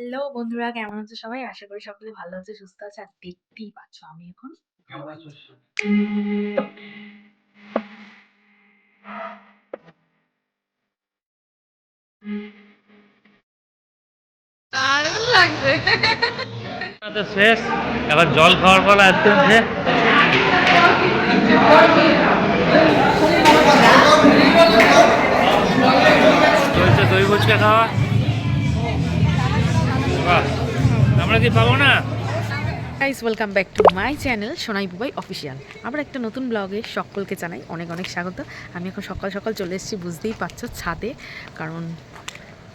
Hello বন্ধুরা কেমন আছো সবাই? আশা করি সকলে ভালো আছে সুস্থ আছে আর দেখতেই পাচ্ছ আমি এখন। শেষ। এবার জল খাওয়ার পর আসতে চলছে দই ফুচকা খাওয়া। আমরা কি পাবো না? Guys welcome back to my channel Sonai Bubai official আবার একটা নতুন ব্লগে সকলকে জানাই অনেক অনেক স্বাগত। আমি এখন সকাল সকাল চলে এসেছি, বুঝতেই পারছ, ছাদে। কারণ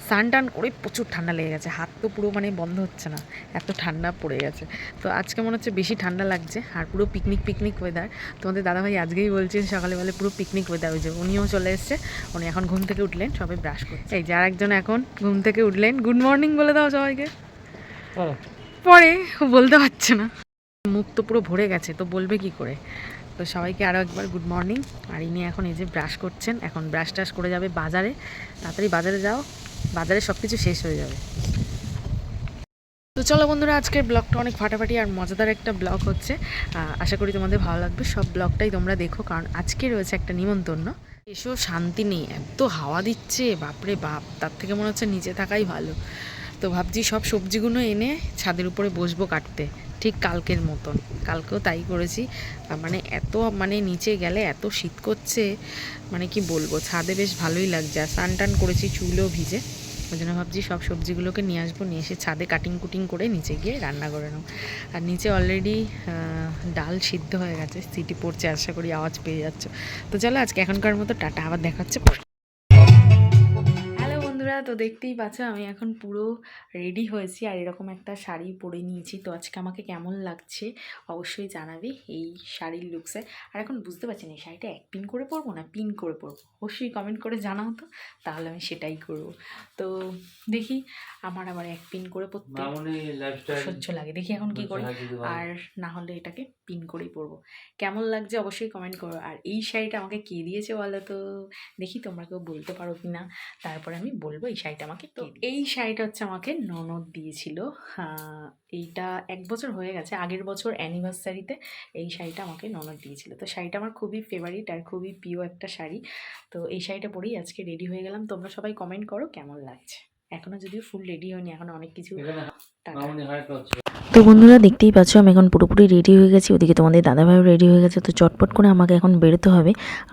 স্নান টান করে প্রচুর ঠান্ডা লেগে গেছে। হাত তো পুরো মানে বন্ধ হচ্ছে না। এত ঠান্ডা পড়ে গেছে। তো আজকে মনে হচ্ছে বেশি ঠান্ডা লাগছে আর পুরো পিকনিক পিকনিক ওয়েদার তোমাদের দাদাভাই আজকেই বলছেন সকালে বলে পুরো পিকনিক ওয়েদার ওই যে উনিও চলে এসছে। উনি এখন ঘুম থেকে উঠলেন সবাই ব্রাশ করছে। এই যার একজন এখন ঘুম থেকে উঠলেন। গুড মর্নিং বলে দাও সবাইকে। পরে। বলতে পারছে না। মুখ তো পুরো ভরে গেছে তো বলবে কি করে? তো সবাইকে আরও একবার গুড মর্নিং আর ইনি এখন এই যে ব্রাশ করছেন এখন ব্রাশ টাশ করে যাবে বাজারে। তাড়াতাড়ি বাজারে যাও। বাজারে সব কিছু শেষ হয়ে যাবে। তো চলো বন্ধুরা, আজকের ব্লগটা অনেক ফাটাফাটি আর মজাদার একটা ব্লগ হচ্ছে। আশা করি তোমাদের ভালো লাগবে। সব ব্লগটাই তোমরা দেখো, কারণ আজকে রয়েছে একটা নিমন্ত্রণ। এসেও শান্তি নেই, এত হাওয়া দিচ্ছে, বাপরে বাপ, তার থেকে মনে হচ্ছে নিচে থাকাই ভালো। তো ভাবছি সব সবজিগুলো এনে ছাদের উপরে বসবো কাটতে। ঠিক কালকের মতন। কালকেও তাই করেছি। মানে এত মানে নিচে গেলে এত শীত করছে মানে কি বলব, ছাদে বেশ ভালোই লাগছে। আর স্নান টান করেছি চুলও ভিজে। ওই জন্য ভাবছি সব সবজিগুলোকে নিয়ে আসব, নিয়ে এসে ছাদে কাটিং কুটিং করে নিচে গিয়ে রান্না করে নেব। আর নিচে অলরেডি ডাল সিদ্ধ হয়ে গেছে। সিটি পড়ছে, আশা করি আওয়াজ পেয়ে যাচ্ছ। তো চলো আজকে এখনকার মতো টাটা। আবার দেখা হচ্ছে পরে। হ্যালো বন্ধুরা তো দেখতেই পাচ্ছ আমি এখন পুরো রেডি হয়েছি। আর এরকম একটা শাড়ি পরে নিয়েছি। তো আজকে আমাকে কেমন লাগছে অবশ্যই জানাবি এই শাড়ির লুকসে আর এখন বুঝতে পারছি না এই শাড়িটা এক পিন করে পরবো না পিন করে পরবো? অবশ্যই কমেন্ট করে জানাও তো তাহলে আমি সেটাই করব। তো দেখি আমার আবার এক পিন করে পরতে সহ্য লাগে। দেখি এখন কি করি। আর না হলে এটাকে পিন করেই পরবো কেমন লাগছে অবশ্যই কমেন্ট করো। আর এই শাড়িটা আমাকে কে দিয়েছে বলো তো? দেখি তোমরা কেউ বলতে পারো কি না তারপরে আমি বলব এই শাড়িটা আমাকে তো এই শাড়িটা হচ্ছে আমাকে ননদ দিয়েছিল। এইটা এক বছর হয়ে গেছে আগের বছর অ্যানিভার্সারিতে এই শাড়িটা আমাকে ননদ দিয়েছিল। তো শাড়িটা আমার খুবই ফেভারিট আর খুবই প্রিয় একটা শাড়ি। তো এই শাড়িটা পরেই আজকে রেডি হয়ে গেলাম। তোমরা সবাই কমেন্ট করো কেমন লাগছে। এখনও যদিও ফুল রেডি হয়নি এখন অনেক কিছু টাকা তো বন্ধুরা দেখতেই পাচ্ছ, আমি এখন পুরোপুরি রেডি হয়ে গেছি। ওদিকে তোমাদের দাদাভাইও রেডি হয়ে গেছে, তো চটপট করে আমাকে এখন বেরোতে হবে।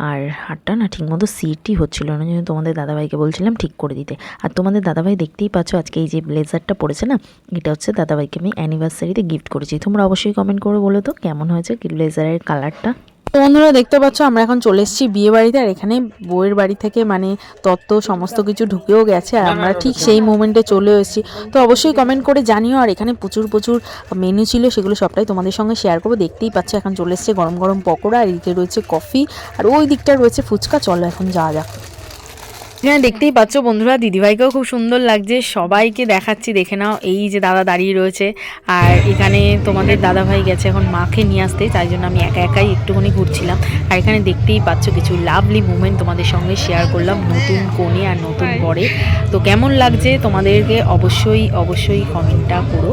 আর হাটটা না ঠিকমতো সিটই হচ্ছিল না যেন তোমাদের দাদাভাইকে বলছিলাম ঠিক করে দিতে। আর তোমাদের দাদাভাই দেখতেই পাচ্ছ, আজকে এই যে ব্লেজারটা পড়েছে না, এটা হচ্ছে দাদাভাইকে আমি অ্যানিভার্সারিতে গিফট করেছি। তোমরা অবশ্যই কমেন্ট করে বলো তো, কেমন হয়েছে ব্লেজারের কালারটা তো বন্ধুরা দেখতে পাচ্ছ, আমরা এখন চলে এসেছি বিয়ে বাড়িতে, আর এখানে বউয়ের বাড়ি থেকে মানে তত্ত্ব, সমস্ত কিছু ঢুকেও গেছে, আর আমরা ঠিক সেই মোমেন্টে চলে এসেছি। তো অবশ্যই কমেন্ট করে জানিও, আর এখানে প্রচুর প্রচুর মেনু ছিল, সেগুলো সবটাই তোমাদের সঙ্গে শেয়ার করব। দেখতেই পাচ্ছি, এখন চলে এসছে গরম গরম পকোড়া, আর এদিকে রয়েছে কফি আর ওই দিকটা রয়েছে ফুচকা। চলো এখন যাওয়া যাক। হ্যাঁ দেখতেই পাচ্ছ বন্ধুরা দিদিভাইকেও খুব সুন্দর লাগছে। সবাইকে দেখাচ্ছি দেখে নাও এই যে দাদা দাঁড়িয়ে রয়েছে। আর এখানে তোমাদের দাদাভাই গেছে এখন মাকে নিয়ে আসতে তাই জন্য আমি একা একাই একটুখানি ঘুরছিলাম। আর এখানে দেখতেই পাচ্ছ কিছু লাভলি মুমেন্ট তোমাদের সঙ্গে শেয়ার করলাম নতুন কোণে আর নতুন বরে তো কেমন লাগছে তোমাদেরকে অবশ্যই অবশ্যই কমেন্টটা করো।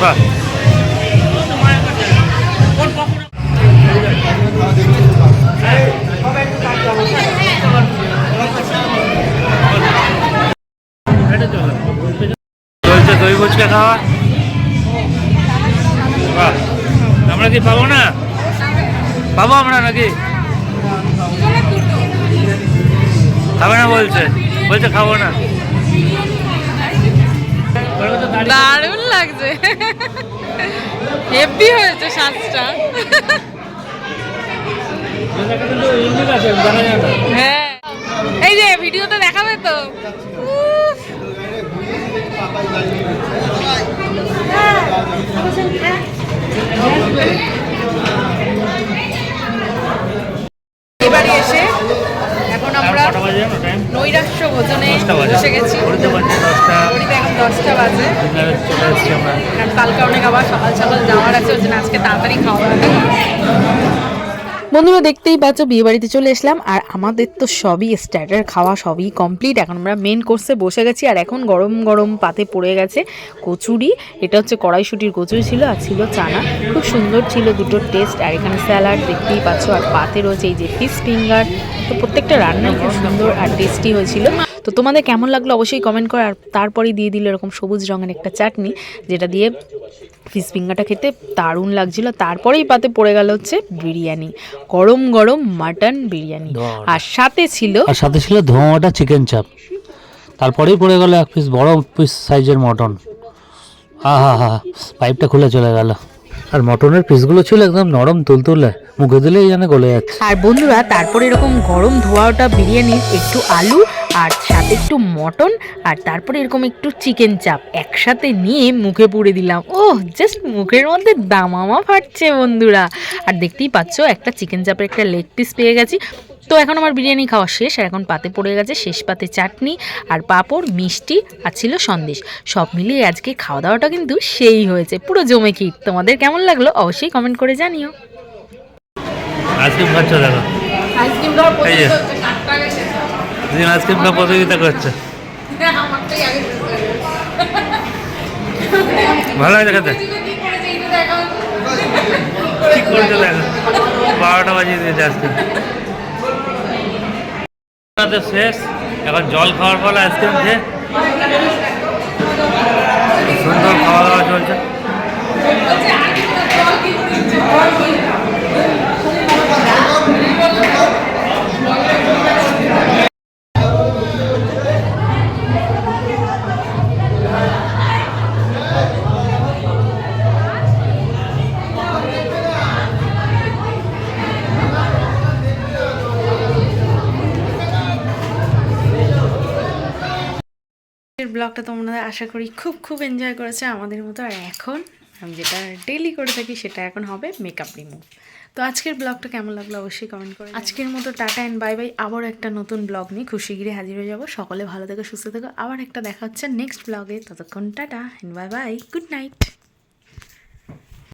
বাহ। চলছে দই ফুচকা খাওয়া? বাহ। আমরা কি পাবো না? পাবো আমরা নাকি? খাবে না বলছে। বলছে খাব না। দারুণ লাগছে। হেভি হয়েছে সাজটা। হ্যাঁ। এই যে ভিডিওতে দেখাবে তো উফ। এবারে এসে এখন আমরা কটা বাজে জানো টাইম নৈরাশ্য ভোজনে দশটা বাজে বসে গেছি ঘুরতে পারছি দশটা ঘড়িতে এখন দশটা বাজে। কালকে অনেক আবার সকাল সকাল যাওয়ার আছে, ওই জন্য আজকে তাড়াতাড়ি খাওয়া বন্ধুরা, দেখতেই পাচ্ছ বিয়ে বাড়িতে চলে এসলাম, আর আমাদের তো সবই স্টার্টার, খাওয়া সবই কমপ্লিট এখন আমরা মেন কোর্সে বসে গেছি, আর এখন গরম গরম পাতে পড়ে গেছে কচুরি। এটা হচ্ছে কড়াইশুটির কচুরি ছিল, আর ছিল চানা। খুব সুন্দর ছিল দুটোর টেস্ট আর এখানে স্যালাড দেখতেই পাচ্ছ, আর পাতে রয়েছে এই যে ফিশ ফিঙ্গার তো প্রত্যেকটা রান্নাই খুব সুন্দর আর টেস্টি হয়েছিল। তো তোমাদের কেমন লাগল অবশ্যই কমেন্ট করে আর তারপরেই দিয়ে দিল এরকম সবুজ রঙের একটা চাটনি যেটা দিয়ে ফিশ ফিঙ্গারটা খেতে দারুণ লাগছিল। তারপরেই পাতে পড়ে গেল হচ্ছে বিরিয়ানি গরম গরম মাটন বিরিয়ানি। আর সাথে ছিল আর সাথে ছিল ধোঁয়াটা চিকেন চাপ তারপরেই পড়ে গেল এক পিস বড় পিস সাইজের মটন আহা হা পাইপটা খুলে চলে গেল। আর মটনের পিসগুলো ছিল একদম নরম তুলতুলে মুখে দিলেই যেন গলে যাচ্ছে। আর বন্ধুরা তারপরে এরকম গরম ধোয়াটা বিরিয়ানির একটু আলু আর সাথে একটু মটন আর তারপরে এরকম একটু চিকেন চাপ একসাথে নিয়ে মুখে পুড়ে দিলাম। ও জাস্ট মুখের মধ্যে দামামা ফাটছে বন্ধুরা। আর দেখতেই পাচ্ছ একটা চিকেন চাপের একটা লেগ পিস পেয়ে গেছি। তো এখন আমার বিরিয়ানি খাওয়া শেষ আর এখন পাতে পড়ে গেছে শেষ পাতে চাটনি আর পাঁপড় মিষ্টি আর ছিল সন্দেশ। সব মিলিয়ে আজকে খাওয়া দাওয়াটা কিন্তু সেই হয়েছে পুরো জমে কি তোমাদের কেমন লাগল অবশ্যই কমেন্ট করে জানিও। আইসক্রিম খাচ্ছ দেখো আইসক্রিম খাওয়া প্রতিযোগিতা করছে। ভালো হয়েছে খেতে ঠিক করেছে দেখো? বারোটা বাজিয়ে দিয়েছে আইসক্রিম তো শেষ। এখন জল খাওয়ার পর আইসক্রিম খেয়ে। সুন্দর খাওয়া দাওয়া চলছে। ব্লগটা তোমরা আশা করি খুব খুব এনজয় করেছে আমাদের মতো। আর এখন আমি যেটা ডেলি করে থাকি সেটা এখন হবে মেকআপ রিমুভ তো আজকের ব্লগটা কেমন লাগল অবশ্যই কমেন্ট করে আজকের মতো টাটা অ্যান্ড বাই বাই আবার একটা নতুন ব্লগ নিয়ে খুশি গিরে হাজির হয়ে যাব। সকলে ভালো থেকো, সুস্থ থেকো। আবার একটা দেখা হচ্ছে নেক্সট ব্লগে। ততক্ষণ tata and bye bye good night